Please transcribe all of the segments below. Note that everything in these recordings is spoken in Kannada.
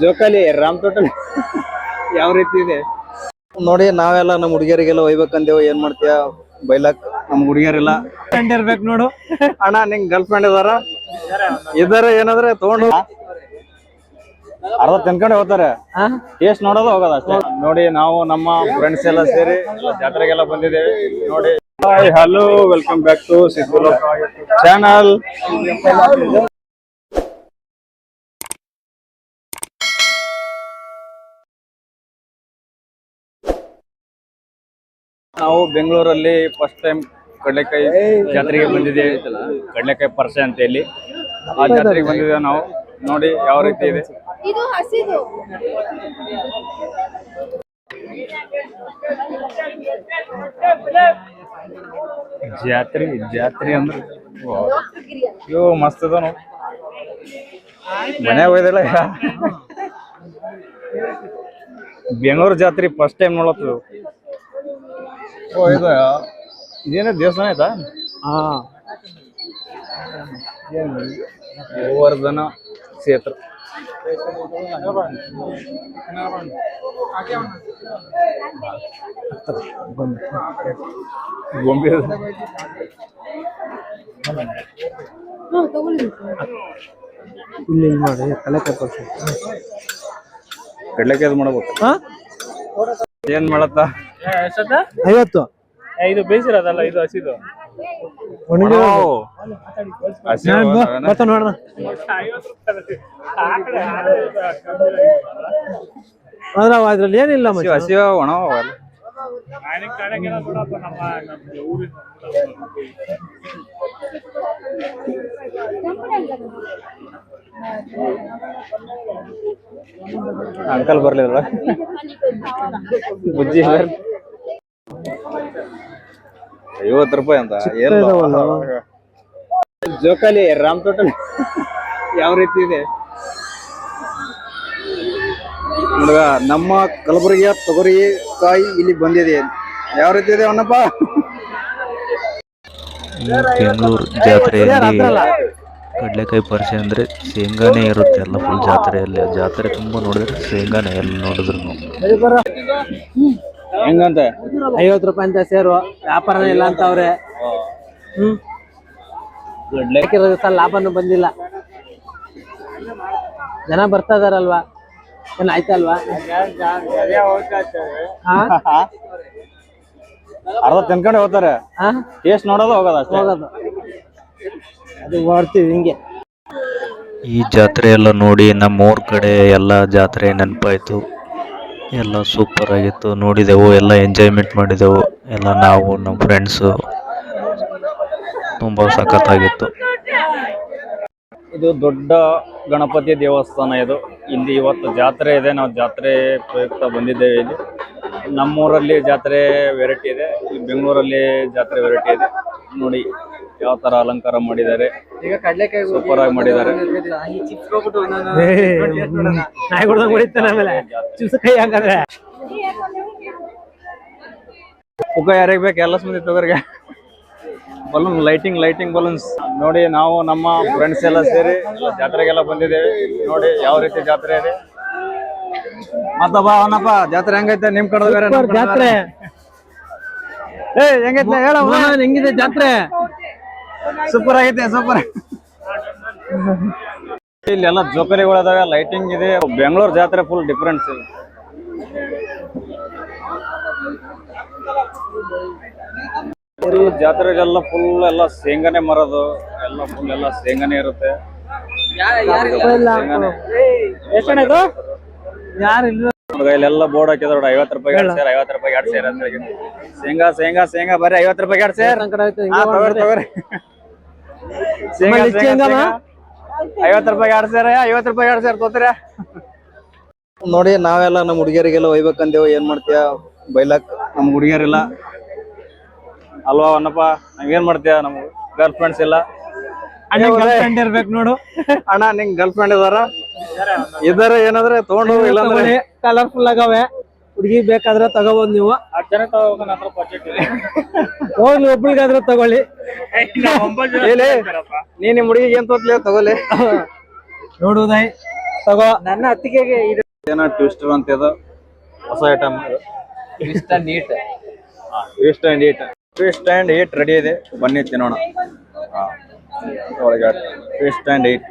ಜೋಕಾಲಿ ರಾಮ್ ಟೋಟಲ್. ಯಾವ ರೀತಿ ಇದೆ? ನೋಡಿ ನಾವೆಲ್ಲ ನಮ್ಮ ಹುಡುಗಿಯರಿಗೆಲ್ಲ ಒಯ್ಬೇಕಂದೇವು. ಏನ್ ಮಾಡ್ತೀಯ? ಬೈಲಾಕ್. ನಮ್ ಹುಡುಗಿಯರಿಲ್ಲ. ಇರ್ಬೇಕು ನೋಡು. ಅಣ್ಣ ನಿಂಗ್ ಗರ್ಲ್ ಫ್ರೆಂಡ್ ಇದಾರ? ಇದಾರೆ ಏನಾದ್ರೆ ತಗೊಂಡು. ಅರ್ಧ ತಿನ್ಕೊಂಡು ಹೋಗ್ತಾರೆ. ಟೇಸ್ಟ್ ನೋಡೋದು ಹೋಗೋದ ಅಷ್ಟೇ. ನೋಡಿ ನಾವು ನಮ್ಮ ಫ್ರೆಂಡ್ಸ್ ಎಲ್ಲ ಸೇರಿ ಜಾತ್ರೆಗೆಲ್ಲ ಬಂದಿದ್ದೇವೆ. ನೋಡಿ. Hi hello welcome back to ಸಿದ್ದುಲ channel ನಾವು ಬೆಂಗಳೂರಲ್ಲಿ ಫಸ್ಟ್ ಟೈಮ್ ಕಡಲೆಕಾಯಿ ಜಾತ್ರೆಗೆ ಬಂದಿದ್ದೇವೆ. ಕಡಲೆಕಾಯಿ ಪರ್ಸೆ ಅಂತ ಹೇಳಿ. ಆ ಜಾತ್ರೆಗೆ ಬಂದಿದ್ದೇವೆ ನಾವು. ನೋಡಿ ಯಾವ ರೀತಿ ಇದೆ. ಜಾತ್ರೆ ಜಾತ್ರೆ ಅಂದ್ರೆ ಇವು ಮಸ್ತ್ ಅದ ನಾವು ಮನ್ಯಾಗ ಹೋಯ್ದಲ್ಲ ಬೆಂಗಳೂರು ಜಾತ್ರೆ ಫಸ್ಟ್ ಟೈಮ್ ನೋಡತ್ತದು. ಓ ಇದು ಇದೇನ ದೇವಸ್ಥಾನ ಆಯ್ತಾ? ಹಾ. ಗೋವರ್ಧನ ಕ್ಷೇತ್ರ. ಗೊಂಬೆ. ಇಲ್ಲಿ ಇಲ್ಲಿ ನೋಡಿ ಪಕ್ಷಿ ಕಡ್ಲೆಕಾಯಿ ಅದು ಮಾಡ್ಬೇಕು. ಏನ್ ಮಾಡತ್ತ? ಐವತ್ತು. ಇದು ಬೇಯಿಸಿರೋದಲ್ಲ ಇದು ಹಸಿದು. ನೋಡೋಣ ಅದ್ರಲ್ಲಿ ಏನಿಲ್ಲ ಒಣ. ಅಂಕಲ್ ಬರ್ಲಿಲ್ವಾ? ಬುಜ್ಜಿ. ಐವತ್ತು ರೂಪಾಯಿ ಅಂತ. ಇದಾವಲ್ಲ. ಜೋಕಾಲಿ ರಾಮ್ ಟೋಟಲ್ ಯಾವ ರೀತಿ ಇದೆ? ಹುಡುಗ ನಮ್ಮ ಕಲಬುರಗಿಯ ತೊಗರಿ ಕಾಯಿ ಇಲ್ಲಿ ಬಂದಿದೆ. ಯಾವ ರೀತಿ ಇದೆ ಅವನಪ್ಪ? ಬೆಂಗಳೂರು ಜಾತ್ರೆಯಲ್ಲಿ ಕಡಲೆಕಾಯಿ ಪರಿಚಯ ಅಂದ್ರೆ ಶೇಂಗಾನೇ ಇರುತ್ತೆ ಎಲ್ಲ ಫುಲ್ ಜಾತ್ರೆಯಲ್ಲಿ. ಜಾತ್ರೆ ತುಂಬಾ ನೋಡಿದ್ರೆ ಶೇಂಗಾನೇ ಎಲ್ಲಿ ನೋಡಿದ್ರು. ಹೆಂಗಂತ? ಐವತ್ತು ರೂಪಾಯಿ ಅಂತ ಸೇರು. ವ್ಯಾಪಾರನೇ ಇಲ್ಲ ಅಂತ ಅವ್ರೆ. ಹ್ಮ್. ಹಾಕಿರೋ ಲಾಭನು ಲಾಭನೂ ಬಂದಿಲ್ಲ. ಜನ ಬರ್ತಾ ಇದಾರಲ್ವಾ? ಏನ್ ಆಯ್ತಲ್ವಾ? ಹಾ? ಅರ್ಧ ತಿನ್ಕೊಂಡು ಹೋಗ್ತಾರೆ. ಹಾ? ಟೇಸ್ಟ್ ನೋಡೋದು ಹೋಗೋದು ಅಷ್ಟೇ. ಹೋಗೋದು. ಅದು ಮಾಡ್ತೀವಿ ಹಿಂಗೆ. ಈ ಜಾತ್ರೆ ಎಲ್ಲ ನೋಡಿ ನಮ್ಮ ಊರ್ ಕಡೆ ಎಲ್ಲ ಜಾತ್ರೆ ನೆನಪಾಯ್ತು. ಎಲ್ಲ ಸೂಪರ್ ಆಗಿತ್ತು. ನೋಡಿದೆವು, ಎಲ್ಲ ಎಂಜಾಯ್ಮೆಂಟ್ ಮಾಡಿದೆವು. ಎಲ್ಲ ನಾವು, ನಮ್ಮ ಫ್ರೆಂಡ್ಸು ತುಂಬ ಸಖತ್ತಾಗಿತ್ತು. ಇದು ದೊಡ್ಡ ಗಣಪತಿ ದೇವಸ್ಥಾನ ಇದು. ಇಲ್ಲಿ ಇವತ್ತು ಜಾತ್ರೆ ಇದೆ. ನಾವು ಜಾತ್ರೆ ಪ್ರಯುಕ್ತ ಬಂದಿದ್ದೇವೆ ಇಲ್ಲಿ. ನಮ್ಮೂರಲ್ಲಿ ಜಾತ್ರೆ ವೆರೈಟಿ ಇದೆ. ಬೆಂಗಳೂರಲ್ಲಿ ಜಾತ್ರೆ ವೆರೈಟಿ ಇದೆ. ನೋಡಿ. ಯಾವ ತರ ಅಲಂಕಾರ ಮಾಡಿದ್ದಾರೆ? ಸೂಪರ್ ಆಗಿ ಮಾಡಿದ್ದಾರೆ. ನಾಯಿ ಹೊಡ್ದಂಗ್ ಹೊಡಿತಾನೆ ಆಮೇಲೆ. ಚಿಪ್ಸ್ ಕೈ ಹಂಗಾದ್ರೆ. ಪುಗ್ಗ ಯಾರಿಗೆ ಬೇಕು? ಎಲ್ಲ ಮಂದಿ ತೊಗರಿಗೆ ಬಲೂನ್ ಲೈಟಿಂಗ್ ಲೈಟಿಂಗ್ ಬಲೂನ್ಸ್ ನೋಡಿ ನಾವು ನಮ್ಮ ಫ್ರೆಂಡ್ಸ್ ಎಲ್ಲ ಸೇರಿ ಜಾತ್ರೆಗೆಲ್ಲ ಬಂದಿದ್ದೇವೆ. ನೋಡಿ ಯಾವ ರೀತಿ ಜಾತ್ರೆ ಇದೆ. ಮತ್ತಪ್ಪ ಅವನಪ್ಪ ಜಾತ್ರೆ ಹೆಂಗೈತೆ? ನಿಮ್ ಕಡೆ ಜಾತ್ರೆ. ಏ ಹೆಂಗೈತೆ? ಹೇಳ ಮೋಹನ್, ಹೆಂಗಿದೆ ಜಾತ್ರೆ? ಸೂಪರ್ ಆಗೈತೆ ಸೂಪರ್. ಇಲ್ಲೆಲ್ಲ ಜೋಕರಿಗಳು ಅದಾವೆ ಲೈಟಿಂಗ್ ಇದೆ. ಬೆಂಗಳೂರು ಜಾತ್ರೆ ಫುಲ್ ಡಿಫ್ರೆನ್ಸ್ ಜಾತ್ರೆಗೆಲ್ಲ ಫುಲ್ ಎಲ್ಲ ಶೇಂಗಾನೆ ಮರದು. ಎಲ್ಲ ಫುಲ್ ಎಲ್ಲ ಶೇಂಗಾನೆ ಇರುತ್ತೆ. ಇಲ್ಲೆಲ್ಲ ಬೋರ್ಡ್ ಹಾಕಿದ್ರು ಐವತ್ತು ರೂಪಾಯಿ ಎರಡು ಸೇರ್ ಐವತ್ತು ರೂಪಾಯಿ ಎರಡು ಸೇರ್ ಹೇಳಿ. ಶೇಂಗಾ ಶೇಂಗಾ ಶೇಂಗಾ ಬರೀ ಐವತ್ತು ರೂಪಾಯಿ ಎರಡು ಸೇರ್. ತಗೋರಿ ಶೇಂಗಾ ಆಮೇಲೆ ಶೇಂಗಾ ಶೇಂಗಾನ? ಶೇಂಗಾ. ಐವತ್ತು ರೂಪಾಯಿ ಎರಡು ಸೇರ ಐವತ್ತು ರೂಪಾಯಿ ಎರಡು ಸೇರ್ ತೋತೀರ ನೋಡಿ ನಾವೆಲ್ಲ ನಮ್ಮ ಹುಡುಗಿಯರಿಗೆಲ್ಲ ಒಯ್ಬೇಕಂದೇವು ಏನ್ ಮಾಡ್ತೀಯ? ಬೈಲಾಕ್ ನಮ್ ಹುಡುಗಿಯರಿಲ್ಲ. ಅಲ್ವಾ ಅನ್ನಪ್ಪ ಏನ್ ಮಾಡ್ತೀಯ? ನಮ್ ಗರ್ಲ್ ಫ್ರೆಂಡ್ಸ್ ಇಲ್ಲ. ಅಣ್ಣ ಗರ್ಲ್ಫ್ರೆಂಡ್ ಇರ್ಬೇಕು ನೋಡು. ಅಣ್ಣ ನಿಂಗ್ ಗರ್ಲ್ ಫ್ರೆಂಡ್ ಇದಾರ? ಇದಾರೆ ಏನಾದ್ರೆ ತಗೊಂಡು ಇಲ್ಲ ಕಲರ್ಫುಲ್ ಆಗವೆ. ಹುಡುಗಿ ಬೇಕಾದ್ರೆ ತಗೋಬಹುದು ನೀವು. ಹತ್ತು ಜನ ತಗೋಬೇಕು ನನ್ನ ಬಜೆಟ್ ಇದೆ ಹೋಗ್ಲಿ ಒಬ್ಳಿಗಾದ್ರೆ ತಗೊಳ್ಳಿ. ಒಂಬತ್ತು ಜನ ಹೇಳಿ. ಇದ್ದಾರಪ್ಪ. ನೀ ನಿಮ್ ಹುಡುಗಿಗೆ ಏನ್ ತೋತ್ಲಿ ತಗೋಲಿ ನೋಡುವುದಾಯ್. ತಗೋ. ನನ್ನ ಅತ್ತಿಗೆಗೆ ಇದು ಏನೋ ಟ್ವಿಸ್ಟರ್ ಅಂತ ಇದು. ಹೊಸ ಐಟಮ್ ಇಷ್ಟ neat twist and eat twist and eat ready ಇದೆ. ಬನ್ನಿ ತಿನ್ನೋಣ. ಹಾಂ ಒಳಗೆ ಟ್ವಿಸ್ಟ್ ಅಂಡ್ ಈಟ್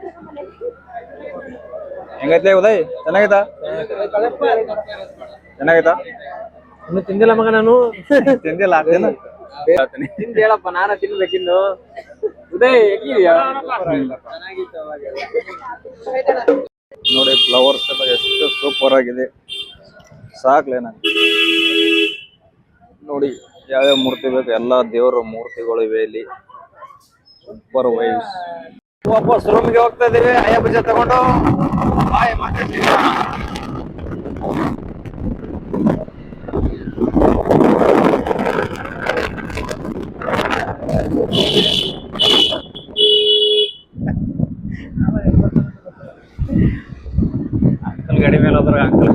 ಹೆಂಗೈತೆ ಉದಯ್? ಚೆನ್ನಾಗೈತಾ ಚೆನ್ನಾಗೈತಾ? ಇನ್ನು ತಿಂದಿಲ್ಲ ಮಗ ನಾನು. ತಿಂದಿಲ್ಲ. ತಿಂದ ಹೇಳಪ್ಪ ನಾನ ತಿನ್ಬೇಕಿನ್ನು ಉದಯ್ ಹೇಗಿದ್ಯಾ ನೋಡಿ ಫ್ಲವರ್ಸ್ ಎಲ್ಲ ಎಷ್ಟು ಸೂಪರ್ ಆಗಿದೆ. ಸಾಕ್ಲೆ ನೋಡಿ ಯಾವ್ಯಾವ ಮೂರ್ತಿ ಬೇಕು ಎಲ್ಲಾ ದೇವರ ಮೂರ್ತಿಗಳು ಇವೆ ಇಲ್ಲಿ. ಸೂಪರ್ ವೈಸ್ ವಾಪಸ್ ರೂಮ್ಗೆ ಹೋಗ್ತಾ ಇದೀವಿ ಅಯ್ಯ ಬಜೆ ತಗೊಂಡು. ಬಾಯ್ ಮಾತಾಡ್ತೀವಿ ಮೇಲೆ ಅಂಕಲ್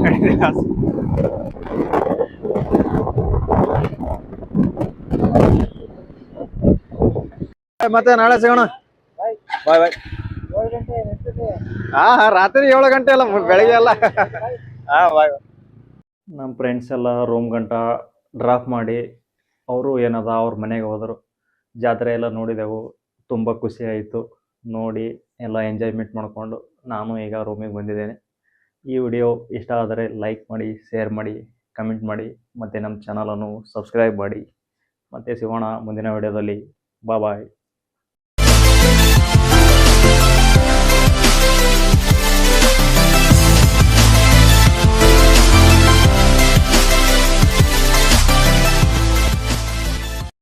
ಮತ್ತೆ ನಾಳೆ ಸಿಗೋಣ? ಬಾಯ್ ಬಾಯ್. ಹಾ ಹಾ ರಾತ್ರಿ ಏಳು ಗಂಟೆ ಅಲ್ಲ ಬೆಳಗ್ಗೆ ಬೆಳಿಗ್ಗೆ ಅಲ್ಲ. ಹಾ ಬಾಯ್ ನಮ್ಮ ಫ್ರೆಂಡ್ಸ್ ಎಲ್ಲ ರೂಮ್ ಗಂಟ ಡ್ರಾಪ್ ಮಾಡಿ ಅವರು ಏನದ ಅವ್ರ ಮನೆಗೆ ಹೋದರು. ಜಾತ್ರೆ ಎಲ್ಲ ನೋಡಿದೆವು ತುಂಬ ಖುಷಿ ಆಯಿತು. ನೋಡಿ ಎಲ್ಲ ಎಂಜಾಯ್ಮೆಂಟ್ ಮಾಡಿಕೊಂಡು ನಾನು ಈಗ ರೂಮಿಗೆ ಬಂದಿದ್ದೇನೆ. ಈ ವಿಡಿಯೋ ಇಷ್ಟ ಆದರೆ ಲೈಕ್ ಮಾಡಿ, ಶೇರ್ ಮಾಡಿ, ಕಮೆಂಟ್ ಮಾಡಿ, ಮತ್ತು ನಮ್ಮ ಚಾನಲನ್ನು ಸಬ್ಸ್ಕ್ರೈಬ್ ಮಾಡಿ. ಮತ್ತೆ ಸಿಗೋಣ ಮುಂದಿನ ವಿಡಿಯೋದಲ್ಲಿ. ಬಾಯ್